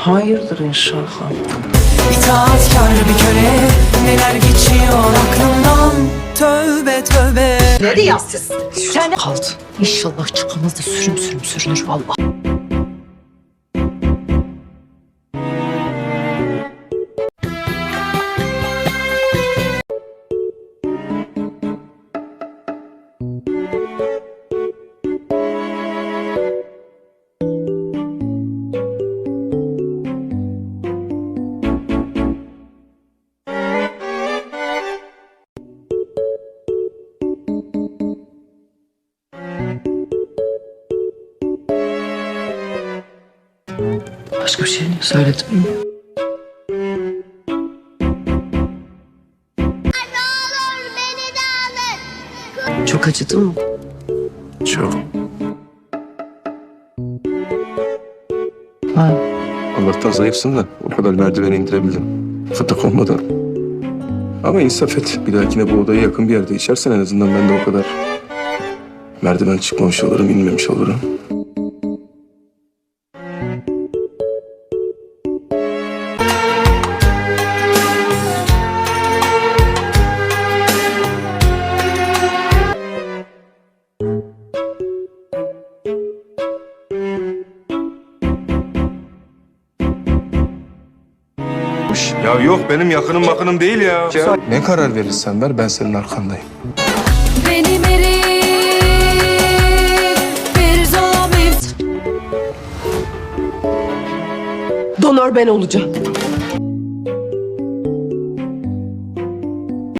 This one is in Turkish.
Hayırdır inşallah. İtaatkar bir köle Neler geçiyor aklımdan Tövbe tövbe Nereye yazsız? Sen Kaldı. İnşallah çıkamaz da sürüm sürüm sürünür vallahi. Başka bir şey söyledim mi? Çok acıdı mı? Çok. Ha. Allah'tan zayıfsın da o kadar merdiveni indirebildim. Fıtık olmadan. Ama insaf et. Bir dahakine bu odaya yakın bir yerde içersen en azından ben de o kadar merdiven çıkmamış olurum, inmemiş olurum. Ya yok benim yakınım makınım değil ya. Ne karar verirsen ver ben senin arkandayım. Benim erim Bir zalim Donör ben olacağım.